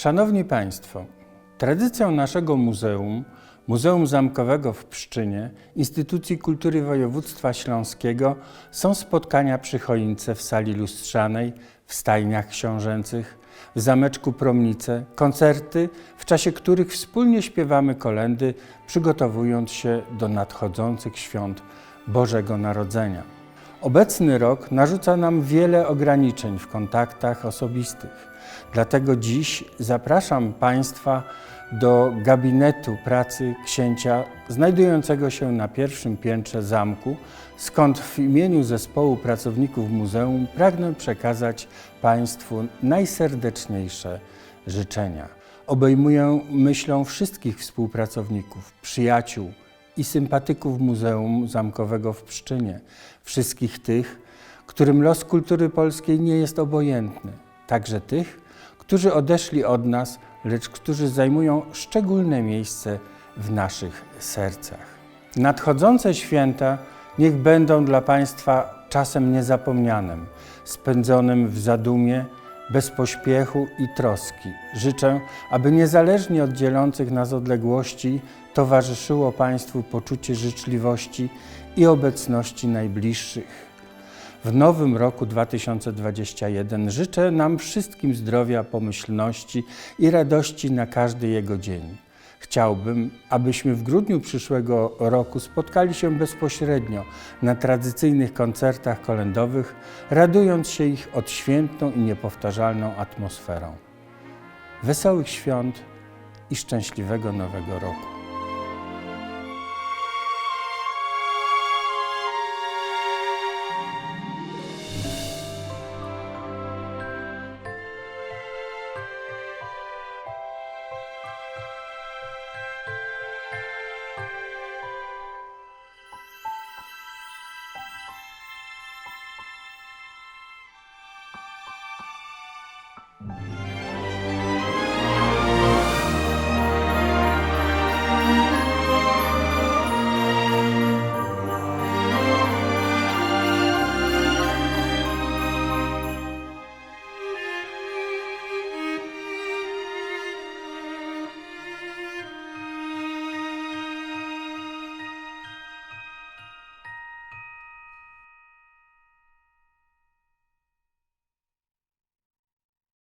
Szanowni Państwo, tradycją naszego muzeum, Muzeum Zamkowego w Pszczynie, Instytucji Kultury Województwa Śląskiego są spotkania przy choince w sali lustrzanej, w stajniach książęcych, w zameczku Promnice, koncerty, w czasie których wspólnie śpiewamy kolendy, przygotowując się do nadchodzących świąt Bożego Narodzenia. Obecny rok narzuca nam wiele ograniczeń w kontaktach osobistych. Dlatego dziś zapraszam Państwa do gabinetu pracy księcia znajdującego się na pierwszym piętrze zamku, skąd w imieniu zespołu pracowników muzeum pragnę przekazać Państwu najserdeczniejsze życzenia. Obejmuję myślą wszystkich współpracowników, przyjaciół i sympatyków Muzeum Zamkowego w Pszczynie, wszystkich tych, którym los kultury polskiej nie jest obojętny, także tych, którzy odeszli od nas, lecz którzy zajmują szczególne miejsce w naszych sercach. Nadchodzące święta niech będą dla Państwa czasem niezapomnianym, spędzonym w zadumie, bez pośpiechu i troski. Życzę, aby niezależnie od dzielących nas odległości towarzyszyło Państwu poczucie życzliwości i obecności najbliższych. W nowym roku 2021 życzę nam wszystkim zdrowia, pomyślności i radości na każdy jego dzień. Chciałbym, abyśmy w grudniu przyszłego roku spotkali się bezpośrednio na tradycyjnych koncertach kolendowych, radując się ich odświętną i niepowtarzalną atmosferą. Wesołych świąt i szczęśliwego nowego roku.